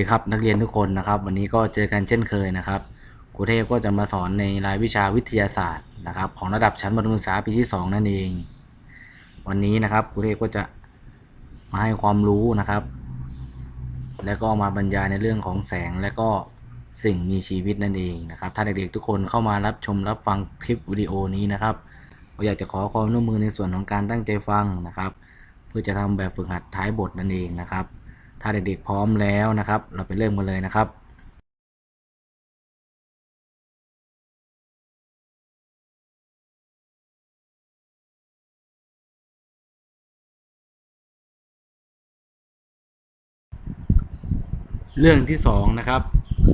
ดีครับนักเรียนทุกคนนะครับ วันนี้ก็เจอกันเช่นเคยนะครับครูเทพก็จะมาสอนในรายวิชาวิทยาศาสตร์นะครับ ของระดับชั้นมัธยมศึกษาปีที่ 2 นั่นเอง วันนี้นะครับครูเทพก็จะมาให้ความรู้นะครับ แล้วก็มาบรรยายในเรื่องของแสงและก็สิ่งมีชีวิตนั่นเองนะครับ ถ้าเด็กๆทุกคนเข้ามารับชมรับฟังคลิปวิดีโอนี้นะครับก็อยากจะขอความร่วมมือในส่วนของการตั้งใจฟังนะครับ เพื่อจะทำแบบฝึกหัดท้ายบทนั่นเองนะครับ ถ้าเด็กๆพร้อมแล้วนะครับ เราไปเริ่มกันเลยนะครับเรื่องที่สองนะครับ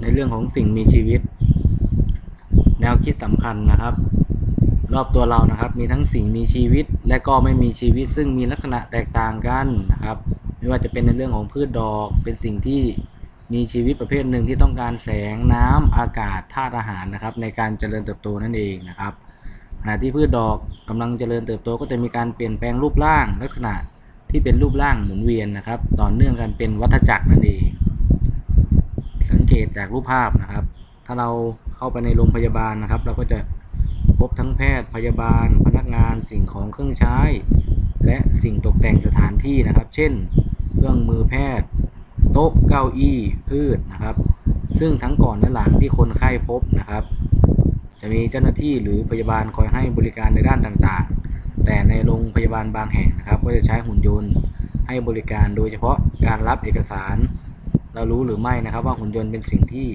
ในเรื่องของสิ่งมีชีวิต แนวคิดสำคัญนะครับ รอบตัวเรานะครับ มีทั้งสิ่งมีชีวิตและก็ไม่มีชีวิตซึ่งมีลักษณะแตกต่างกันนะครับ ไม่ว่าจะเป็นในเรื่องของพืชดอก เป็นสิ่งที่มีชีวิตประเภทหนึ่งที่ต้องการแสงน้ำอากาศธาตุอาหารนะครับ ในการเจริญเติบโตนั่นเองนะครับขณะที่พืชดอกกำลังเจริญเติบโตก็จะมีการเปลี่ยนแปลงรูปร่าง ลักษณะที่เป็นรูปร่างหมุนเวียนนะครับ ต่อเนื่องกันเป็นวัฏจักรนั่นเอง สังเกตจากรูปภาพนะครับ ถ้าเราเข้าไปในโรงพยาบาลนะครับ เราก็จะพบทั้งแพทย์พยาบาล พนักงานสิ่งของเครื่องใช้ และสิ่งตกแต่งสถานที่นะครับ เช่น เครื่องมือแพทย์ โต๊ะเก้าอี้พืชนะครับ ซึ่งทั้งก่อนและหลังที่คนไข้พบนะครับ จะมีเจ้าหน้าที่หรือพยาบาลคอยให้บริการในด้านต่างๆ แต่ในโรงพยาบาลบางแห่งนะครับ ก็จะใช้หุ่นยนต์ให้บริการโดยเฉพาะการรับเอกสาร เรารู้หรือไม่นะครับ ว่าหุ่นยนต์เป็นสิ่งที่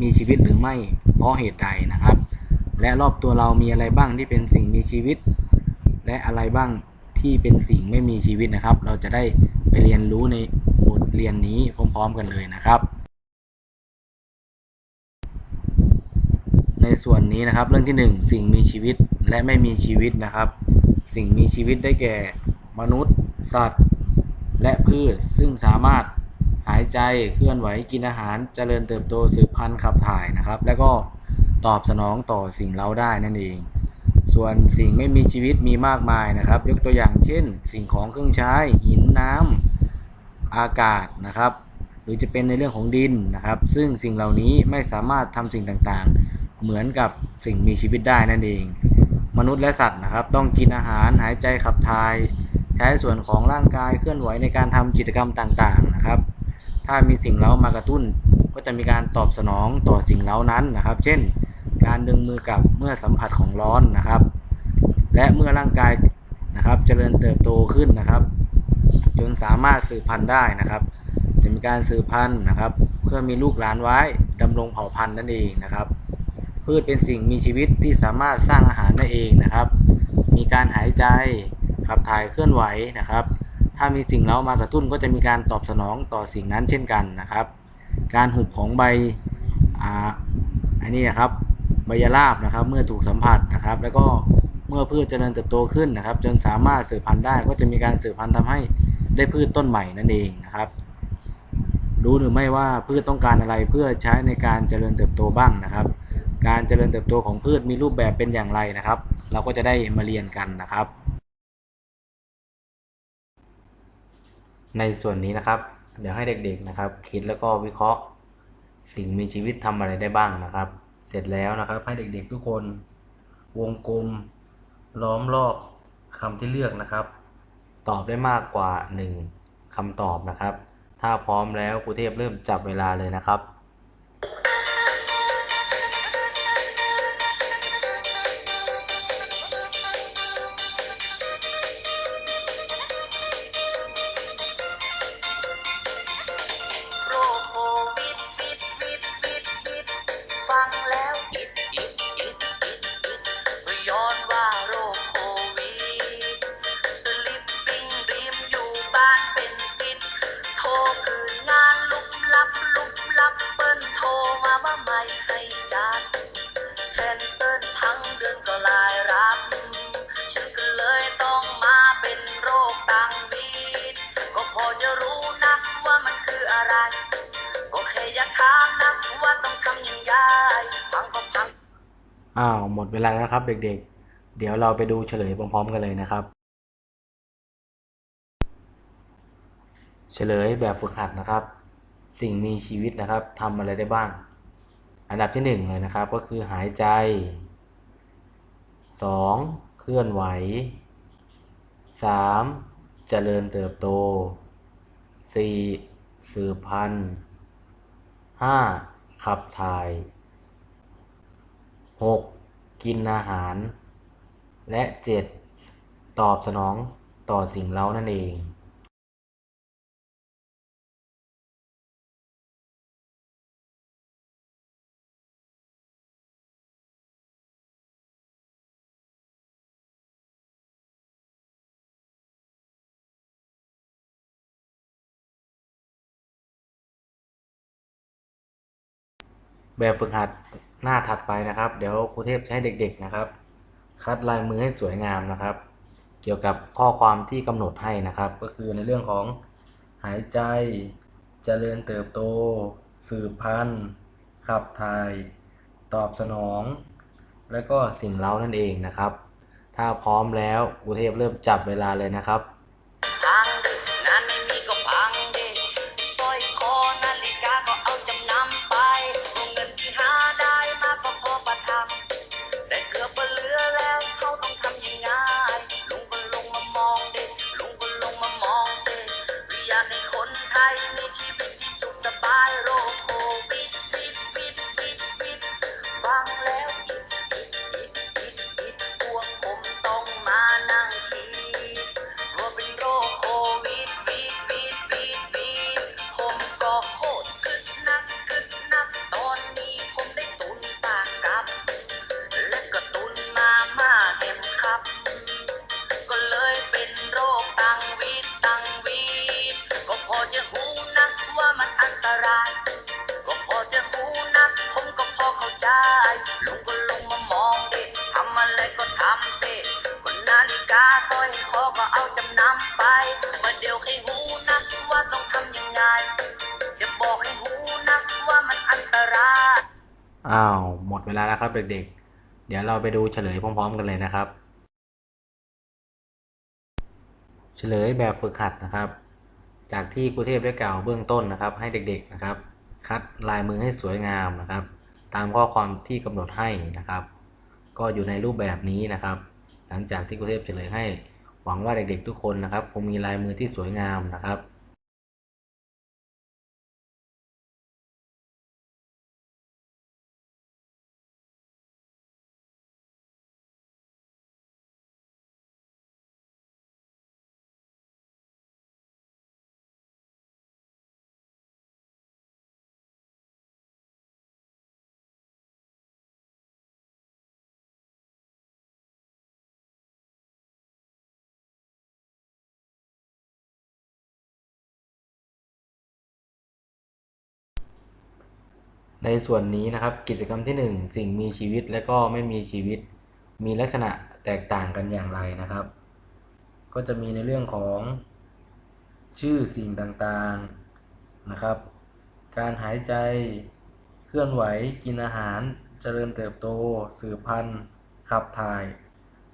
มีชีวิตหรือไม่เพราะเหตุใดนะครับ และรอบตัวเรามีอะไรบ้างที่เป็นสิ่งมีชีวิต และอะไรบ้างที่เป็นสิ่งไม่มีชีวิตนะครับ เราจะได้ ไปเรียนรู้ในบทเรียนนี้พร้อม ๆ กันเลยนะครับ ในส่วนนี้นะครับเรื่องที่หนึ่งสิ่งมีชีวิตและไม่มีชีวิตนะครับ สิ่งมีชีวิตได้แก่มนุษย์ สัตว์ และพืชซึ่งสามารถหายใจเคลื่อนไหวกินอาหารเจริญเติบโตสืบพันธุ์ขับถ่ายนะครับ แล้วก็ตอบสนองต่อสิ่งเร้าได้นั่นเอง ส่วนสิ่งไม่มีชีวิตมีมากมายนะครับ ยกตัวอย่างเช่น สิ่งของเครื่องใช้หินน้ำอากาศนะครับ หรือจะเป็นในเรื่องของดินนะครับ ซึ่งสิ่งเหล่านี้ไม่สามารถทำสิ่งต่างๆ เหมือนกับสิ่งมีชีวิตได้นั่นเอง มนุษย์และสัตว์นะครับ ต้องกินอาหารหายใจขับถ่าย ใช้ส่วนของร่างกายเคลื่อนไหวในการทำกิจกรรมต่างๆนะครับ ถ้ามีสิ่งเร้ามากระตุ้น ก็จะมีการตอบสนองต่อสิ่งเร้านั้นนะครับ เช่น การดึงมือกลับเมื่อสัมผัสของร้อนนะครับ และเมื่อร่างกายนะครับเจริญเติบโตขึ้นนะครับ จนสามารถสืบพันธุ์ได้นะครับ จะมีการสืบพันธุ์นะครับ เพื่อมีลูกหลานไว้ดำรงเผ่าพันธุ์นั่นเองนะครับ พืชเป็นสิ่งมีชีวิตที่สามารถสร้างอาหารได้เองนะครับ มีการหายใจขับถ่ายเคลื่อนไหวนะครับ ถ้ามีสิ่งเร้ามากระตุ้นก็จะมีการตอบสนองต่อสิ่งนั้นเช่นกันนะครับ การหุบของใบอ่าอันนี้นะครับ ใบยาลาบนะครับ เมื่อถูกสัมผัสนะครับ แล้วก็เมื่อพืชเจริญเติบโตขึ้นนะครับ จนสามารถสืบพันธุ์ได้ก็จะมีการสืบพันธุ์ทำให้ได้พืชต้นใหม่นั่นเองนะครับ รู้หรือไม่ว่าพืชต้องการอะไรเพื่อใช้ในการเจริญเติบโตบ้างนะครับ การเจริญเติบโตของพืชมีรูปแบบเป็นอย่างไรนะครับ เราก็จะได้มาเรียนกันนะครับ ในส่วนนี้นะครับ เดี๋ยวให้เด็กๆนะครับ คิดแล้วก็วิเคราะห์ สิ่งมีชีวิตทำอะไรได้บ้างนะครับ เสร็จแล้วนะครับ ให้เด็กๆทุกคนวงกลมล้อมรอบคำที่เลือกนะครับ ตอบได้มากกว่า 1คำตอบนะครับ ถ้าพร้อมแล้วครูเทพเริ่มจับเวลาเลยนะครับ จะรู้นะว่ามันคืออะไร ก็แค่อยากถามนะว่าต้องทำยังไงฟังก็ฟังอ้าวหมดเวลาแล้วนะครับ เด็กๆ เดี๋ยวเราไปดูเฉลยพร้อมๆกันเลยนะครับ เฉลยแบบฝึกหัดนะครับ สิ่งมีชีวิตนะครับทำอะไรได้บ้าง อันดับที่หนึ่งเลยนะครับ ก็คือหายใจสองเคลื่อนไหวสามเจริญเติบโต สี่สืบพันธุ์ห้าขับถ่าย 6. กินอาหาร และ 7. ตอบสนองต่อสิ่งเร้านั่นเอง แบบฝึกหัดหน้าถัดไปนะครับ เดี๋ยวครูเทพให้เด็ก ๆนะครับ คัดลายมือให้สวยงามนะครับ เกี่ยวกับข้อความที่กำหนดให้นะครับ ก็คือในเรื่องของหายใจเจริญเติบโต สืบพันธุ์ขับถ่าย ตอบสนอง และก็สิ่งเร้านั่นเองนะครับ ถ้าพร้อมแล้วครูเทพเริ่มจับเวลาเลยนะครับ แล้วอิดอิดอิดอิดอิดพวกผมต้องมานั่งคิดว่าเป็นโรคโควิดวิดวิดวิดวิดผมก็โคตรกึดนักกึดนักตอนนี้ผมได้ตุนปากกลับ และก็ตุนมาม่าเห็มครับ ก็เลยเป็นโรคตังวีดตังวีดก็พอจะหูนะว่ามันอันตราย ก็พอจะหูำเสร็จคนนาฬิกาสร้อยคอก็เอาจำนำไปมาเดี๋ยวให้หูนะว่าต้องทำยังไงจะบอกให้หูนะว่ามันอันตรายอ้าวหมดเวลาแล้วครับเด็กๆ เดี๋ยวเราไปดูเฉลยพร้อม ๆ กันเลยนะครับ เฉลยแบบฝึกหัดนะครับ จากที่ครูเทพได้กล่าวเบื้องต้นนะครับ ให้เด็กๆนะครับ คัดลายมือให้สวยงามนะครับ ตามข้อความที่กำหนดให้นะครับ ก็อยู่ในรูปแบบนี้นะครับ หลังจากที่ครูเทพเฉลยให้หวังว่าเด็กๆทุกคนนะครับ คงมีลายมือที่สวยงามนะครับ ในส่วนนี้นะครับกิจกรรมที่ 1 สิ่งมีชีวิตและก็ไม่มีชีวิต มีลักษณะแตกต่างกันอย่างไรนะครับ ก็จะมีในเรื่องของชื่อสิ่งต่างๆนะครับ การหายใจเคลื่อนไหวกินอาหารเจริญเติบโต สืบพันธุ์ขับถ่าย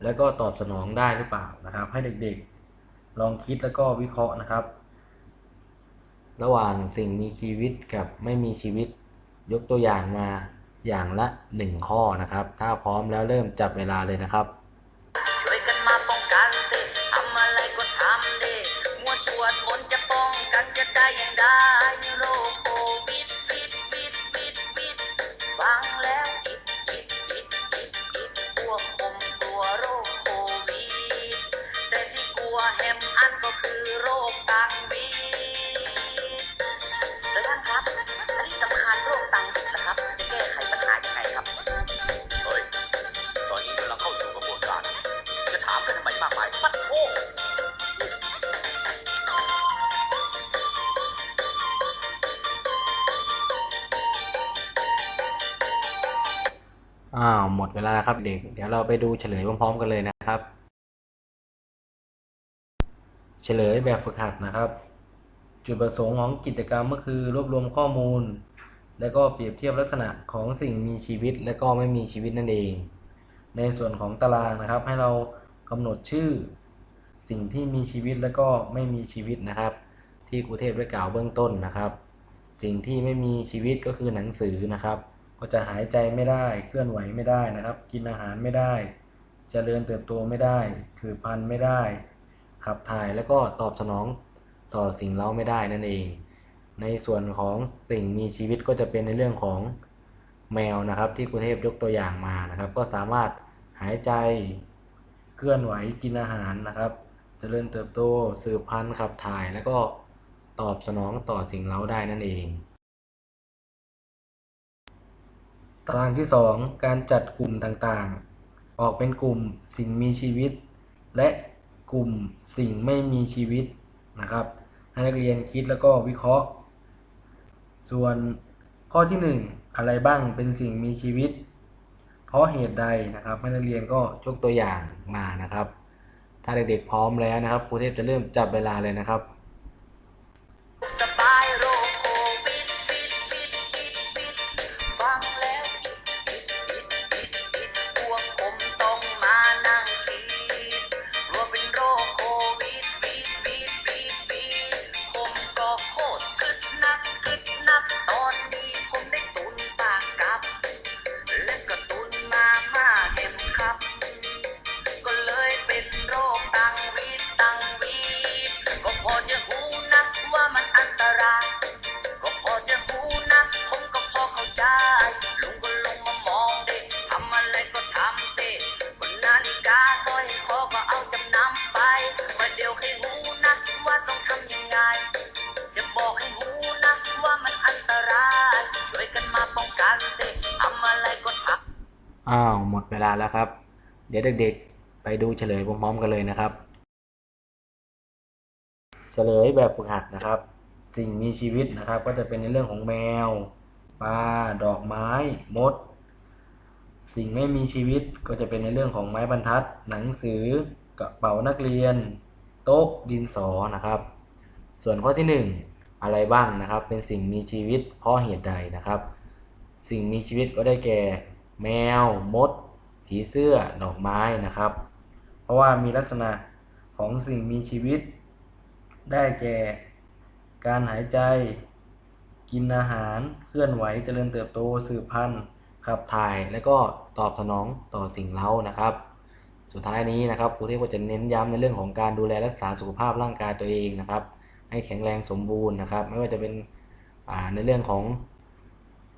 แล้วก็ตอบสนองได้หรือเปล่านะครับ ให้เด็กๆ ลองคิดแล้วก็วิเคราะห์นะครับ ระหว่างสิ่งมีชีวิตกับไม่มีชีวิต ยกตัวอย่างมาอย่างละหนึ่งข้อนะครับ ถ้าพร้อมแล้วเริ่มจับเวลาเลยนะครับ ลาแล้วครับเด็ก เดี๋ยวเราไปดูเฉลยพร้อมๆกันเลยนะครับ เฉลยแบบฝึกหัดนะครับ จุดประสงค์ของกิจกรรมก็คือรวบรวมข้อมูล และก็เปรียบเทียบลักษณะของสิ่งมีชีวิตและก็ไม่มีชีวิตนั่นเอง ในส่วนของตารางนะครับ ให้เรากำหนดชื่อ สิ่งที่มีชีวิตและก็ไม่มีชีวิตนะครับ ที่ครูเทพได้กล่าวเบื้องต้นนะครับ สิ่งที่ไม่มีชีวิตก็คือหนังสือนะครับ ก็จะหายใจไม่ได้ เคลื่อนไหวไม่ได้นะครับ กินอาหารไม่ได้เจริญเติบโตไม่ได้ สืบพันธุ์ไม่ได้ ขับถ่ายแล้วก็ตอบสนองต่อสิ่งเร้าไม่ได้นั่นเอง ในส่วนของสิ่งมีชีวิตก็จะเป็นในเรื่องของแมวนะครับ ที่ครูเทพยกตัวอย่างมานะครับ ก็สามารถหายใจ เคลื่อนไหวกินอาหารนะครับเจริญเติบโต สืบพันธุ์ขับถ่ายแล้วก็ตอบสนองต่อสิ่งเร้าได้นั่นเอง ตารางที่ 2 การจัดกลุ่มต่างๆ ออกเป็นกลุ่มสิ่งมีชีวิต และกลุ่มสิ่งไม่มีชีวิตนะครับให้นักเรียนคิดแล้วก็วิเคราะห์ ส่วนข้อที่ 1 อะไรบ้างเป็นสิ่งมีชีวิต เพราะเหตุใดนะครับให้นักเรียนก็ยกตัวอย่างมานะครับ ถ้าเด็กๆพร้อมแล้วนะครับครูเทพจะเริ่มจับเวลาเลยนะครับ องกันสิทำอะไรก็ทำอ้าวหมดเวลาแล้วครับ เดี๋ยวเด็กๆ ไปดูเฉลยพร้อมๆกันเลยนะครับ เฉลยแบบฝึกหัดนะครับ สิ่งมีชีวิตนะครับ ก็จะเป็นในเรื่องของแมวปลาดอกไม้มด สิ่งไม่มีชีวิตก็จะเป็นในเรื่องของไม้บรรทัด หนังสือกระเป๋านักเรียน โต๊ะดินสอนะครับ ส่วนข้อที่ 1 อะไรบ้างนะครับ เป็นสิ่งมีชีวิตเพราะเหตุใดนะครับ สิ่งมีชีวิตก็ได้แก่ แมว มด ผีเสื้อ ดอกไม้นะครับ เพราะว่ามีลักษณะของสิ่งมีชีวิต ได้แก่ การหายใจ กินอาหาร เคลื่อนไหว เจริญเติบโต สืบพันธุ์ ขับถ่าย และก็ตอบสนองต่อสิ่งเร้านะครับ สุดท้ายนี้นะครับครูเทพก็จะเน้นย้ำในเรื่องของการดูแลรักษาสุขภาพร่างกายตัวเองนะครับ ให้แข็งแรงสมบูรณ์นะครับ ไม่ว่าจะเป็นในเรื่องของ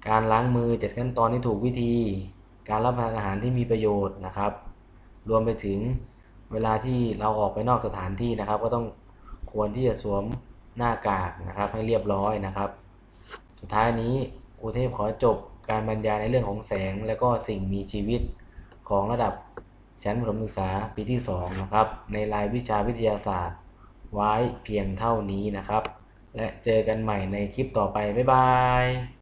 การล้างมือจัดขั้นตอนที่ถูกวิธี การรับประทานอาหารที่มีประโยชน์นะครับ รวมไปถึงเวลาที่เราออกไปนอกสถานที่นะครับ ก็ต้องควรที่จะสวมหน้ากากนะครับ ให้เรียบร้อยนะครับ สุดท้ายนี้ครูเทพขอจบการบรรยายในเรื่องของแสง และก็สิ่งมีชีวิตของระดับชั้นประถมศึกษาปีที่ 2 นะครับ ในรายวิชาวิทยาศาสตร์ ไว้เพียงเท่านี้นะครับ และเจอกันใหม่ในคลิปต่อไป บ๊ายบาย